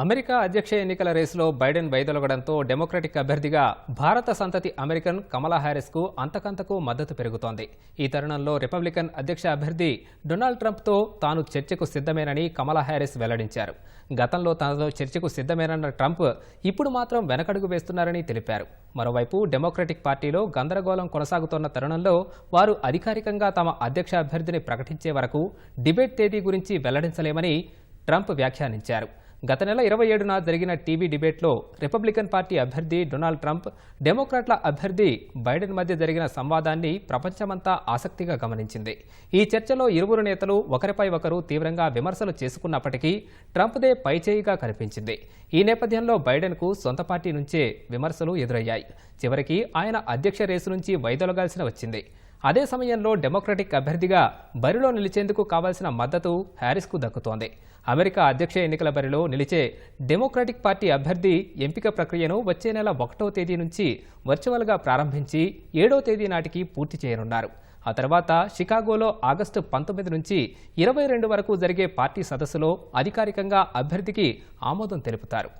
America అధ్యక్ష ఎన్నికల రేసులో బైడెన్ వైదొలగడంతో డెమోక్రటిక్ అభ్యర్థిగా భారత సంతతి అమెరికన్ కమలా హ్యారిస్కు అంతకంతకు మద్దతు పెరుగుతోంది. ఈ తరుణంలో రిపబ్లికన్ అధ్యక్ష అభ్యర్థి డొనాల్డ్ ట్రంప్తో తాను చర్చకు సిద్ధమేనని కమలా హ్యారిస్ వెల్లడించారు. గతంలో తనతో చర్చకు సిద్ధమేనన్న ట్రంప్ ఇప్పుడు మాత్రం వెనకడుగు వేస్తున్నారని తెలిపారు. మరోవైపు డెమోక్రటిక్ పార్టీలో గందరగోళం కొనసాగుతున్న తరుణంలో వారు అధికారికంగా తమ అధ్యక్ష అభ్యర్థిని ప్రకటించే వరకు డిబేట్ తేదీ గురించి వెల్లడించలేమని ట్రంప్ వ్యాఖ్యానించారు. గత నెల ఇరవై ఏడున జరిగిన టీవీ డిబేట్లో రిపబ్లికన్ పార్టీ అభ్యర్థి డొనాల్డ్ ట్రంప్ డెమోక్రాట్ల అభ్యర్థి బైడెన్ మధ్య జరిగిన సంవాదాన్ని ప్రపంచమంతా ఆసక్తిగా గమనించింది. ఈ చర్చలో ఇరువురు నేతలు ఒకరిపై ఒకరు తీవ్రంగా విమర్శలు చేసుకున్నప్పటికీ ట్రంప్దే పైచేయిగా కనిపించింది. ఈ నేపథ్యంలో బైడెన్కు సొంత పార్టీ నుంచే విమర్శలు ఎదురయ్యాయి. చివరికి ఆయన అధ్యక్ష రేసు నుంచి వైదొలగాల్సిన వచ్చింది. అదే సమయంలో డెమోక్రటిక్ అభ్యర్థిగా బరిలో నిలిచేందుకు కావాల్సిన మద్దతు హ్యారిస్కు దక్కుతోంది. అమెరికా అధ్యక్ష ఎన్నికల బరిలో నిలిచే డెమోక్రటిక్ పార్టీ అభ్యర్థి ఎంపిక ప్రక్రియను వచ్చే నెల ఒకటో తేదీ నుంచి వర్చువల్గా ప్రారంభించి ఏడో తేదీ నాటికి పూర్తి చేయనున్నారు. ఆ తర్వాత షికాగోలో ఆగస్టు పంతొమ్మిది నుంచి ఇరవై రెండు వరకు జరిగే పార్టీ సదస్సులో అధికారికంగా అభ్యర్థికి ఆమోదం తెలుపుతారు.